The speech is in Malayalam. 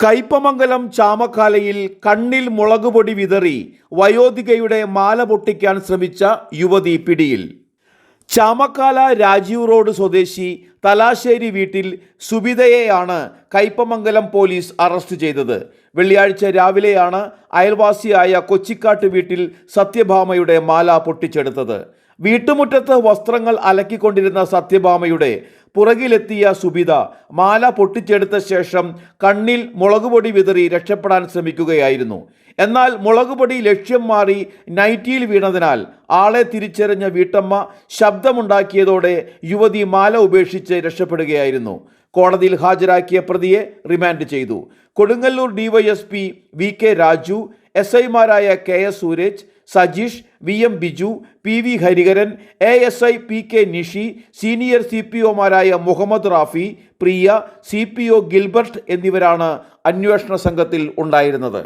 കയ്പമംഗലം ചാമക്കാലയിൽ കണ്ണിൽ മുളകുപൊടി വിതറി വയോധികയുടെ മാല പൊട്ടിക്കാൻ ശ്രമിച്ച യുവതി പിടിയിൽ. ചാമക്കാല രാജീവ് റോഡ് സ്വദേശി തലാശ്ശേരി വീട്ടിൽ സുബിതയെയാണ് കൈപ്പമംഗലം പോലീസ് അറസ്റ്റ് ചെയ്തത്. വെള്ളിയാഴ്ച രാവിലെയാണ് അയൽവാസിയായ കൊച്ചിക്കാട്ട് വീട്ടിൽ സത്യഭാമയുടെ മാല പൊട്ടിച്ചെടുത്തത്. വീട്ടുമുറ്റത്ത് വസ്ത്രങ്ങൾ അലക്കിക്കൊണ്ടിരുന്ന സത്യഭാമയുടെ പുറകിലെത്തിയ സുബിത മാല പൊട്ടിച്ചെടുത്ത ശേഷം കണ്ണിൽ മുളകുപൊടി വിതറി രക്ഷപ്പെടാൻ ശ്രമിക്കുകയായിരുന്നു. എന്നാൽ മുളകുപൊടി ലക്ഷ്യം മാറി നൈറ്റിയിൽ വീണതിനാൽ ആളെ തിരിച്ചറിഞ്ഞ വീട്ടമ്മ ശബ്ദമുണ്ടാക്കിയതോടെ യുവതി മാല ഉപേക്ഷിച്ച് രക്ഷപ്പെടുകയായിരുന്നു. കോടതിയിൽ ഹാജരാക്കിയ പ്രതിയെ റിമാൻഡ് ചെയ്തു. Kodungallur DYSP V K Raju S ഐമാരായ K S Sooraj Sajeesh V M Biju P V Hariharan A S I P K Nishi senior C P ഒമാരായ Muhammad Rafi Priya C P O Gilbert എന്നിവരാണ് അന്വേഷണ സംഘത്തിൽ ഉണ്ടായിരുന്നത്.